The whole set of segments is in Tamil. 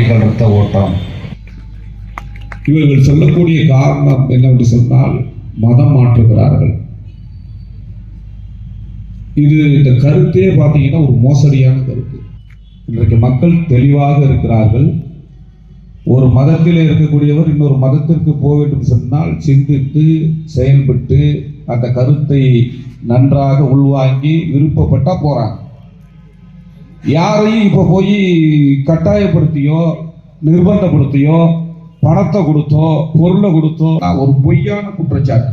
போராட்டங்கள் ரத்த ஓட்டம். இவர்கள் சொல்லக்கூடிய காரணம் என்னவென்று சொன்னால் மதம் மாற்றுகிறார்கள். இது இந்த கருத்தே பார்த்தீங்கன்னா ஒரு மோசடியான கருத்து. இன்றைக்கு மக்கள் தெளிவாக இருக்கிறார்கள். ஒரு மதத்தில் இருக்கக்கூடியவர் இன்னொரு மதத்திற்கு போக வேண்டும் சொன்னால் சிந்தித்து செயல்பட்டு அந்த கருத்தை நன்றாக உள்வாங்கி விருப்பப்பட்டா போறாங்க. யாரையும் இப்போ போய் கட்டாயப்படுத்தியோ நிர்பந்தப்படுத்தியோ பணத்தை கொடுத்தோ பொருளை கொடுத்தோ ஒரு பொய்யான குற்றச்சாட்டு.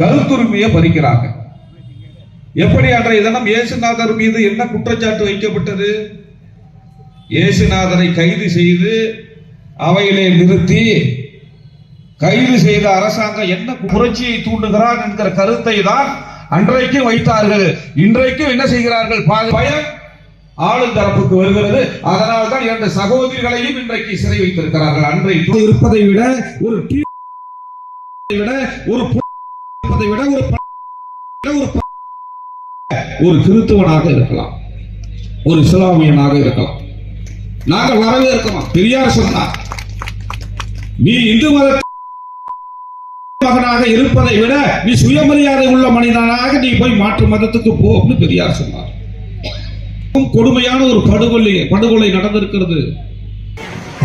கருத்துரிமையை பறிக்கிறாங்க. எப்படி அன்றைய தினம் இயேசுநாதர் மீது என்ன குற்றச்சாட்டு வைக்கப்பட்டது? இயேசுநாதரை கைது செய்து அவையிலே நிறுத்தி கைது செய்த அரசாங்கம் என்ன புரட்சியை தூண்டுகிறார் என்கிற கருத்தை தான் அன்றைக்கும் வைத்தார்கள். இன்றைக்கும் என்ன செய்கிறார்கள்? பயம் ஆளும் தரப்புக்கு வருகிறது. அதனால் தான் இரண்டு சகோதரிகளையும் இன்றைக்கு சிறை வைத்திருக்கிறார்கள். அன்றைக்கு இருப்பதை விட ஒரு விட ஒரு இருப்பதை விட ஒரு ஒரு கிறித்துவனாக இருக்கலாம். ஒரு இஸ்லாமியனாக இருக்கலாம். நாங்கள் வரவே இருக்கோம் பெரியார் சொன்னார் நீ இந்து மத மகனாக இருப்பதை விட நீ சுயமரியாதை உள்ள மனிதனாக நீ போய் மாற்று மதத்துக்கு போ அப்படின்னு பெரியார் சொன்னார். கொடுமையான ஒரு படுகொலை படுகொலை நடந்திருக்கிறது.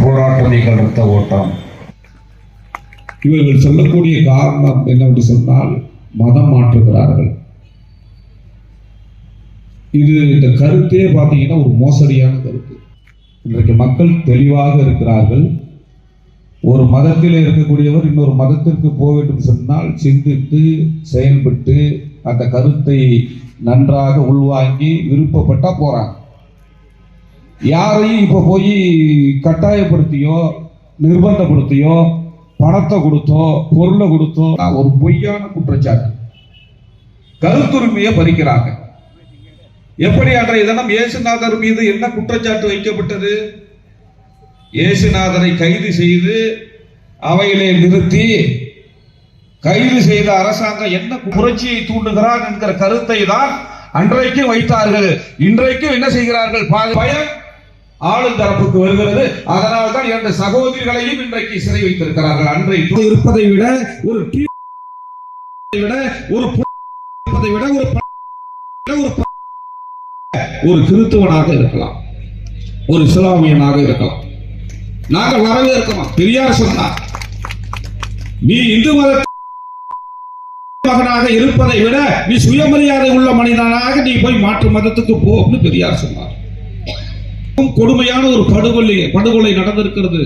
போராட்டங்கள் ரத்த ஓட்டம். இவர்கள் சொல்லக்கூடிய காரணம் என்னவென்று சொன்னால் மதம் மாற்றுகிறார்கள். இது இந்த கருத்தே பார்த்தீங்கன்னா ஒரு மோசடியான கருத்து. இன்றைக்கு மக்கள் தெளிவாக இருக்கிறார்கள். ஒரு மதத்தில் இருக்கக்கூடியவர் இன்னொரு மதத்திற்கு போக வேண்டும் சொன்னால் சிந்தித்து செயல்பட்டு அந்த கருத்தை நன்றாக உள்வாங்கி விருப்பப்பட்டா போறாங்க. யாரையும் இப்போ போய் கட்டாயப்படுத்தியோ நிர்பந்தப்படுத்தியோ பணத்தை கொடுத்தோ பொருளை கொடுத்தோ ஒரு பொய்யான குற்றச்சாட்டு. கருத்துரிமையை பறிக்கிறாங்க. எப்படி அன்றைய தினம் இயேசுநாதர் மீது என்ன குற்றச்சாட்டு வைக்கப்பட்டது? இயேசுநாதரை கைது செய்து அவையிலே நிறுத்தி கைது செய்த அரசாங்கம் என்ன புரட்சியை தூண்டுகிறார் என்கிற கருத்தை தான் அன்றைக்கும் வைத்தார்கள். இன்றைக்கும் என்ன செய்கிறார்கள்? பயம் ஆளும் தரப்புக்கு வருகிறது. அதனால் தான் இரண்டு சகோதரிகளையும் இன்றைக்கு சிறை வைத்திருக்கிறார்கள். அன்றைக்கு இருப்பதை விட ஒரு விட ஒரு பு- இருப்பதை விட ஒரு ஒரு கிறித்துவனாக இருக்கலாம். ஒரு இஸ்லாமியனாக இருக்கலாம். நாங்கள் வரவேற்கிறோம் பெரியார் சொன்னார் நீ இந்து மத மகனாக இருப்பதை விட நீ சுயமரியாதை உள்ள மனிதனாக நீ போய் மாற்று மதத்துக்கு போன்னு பெரியார் சொன்னார். கொடுமையான ஒரு படுகொலை படுகொலை நடந்திருக்கிறது.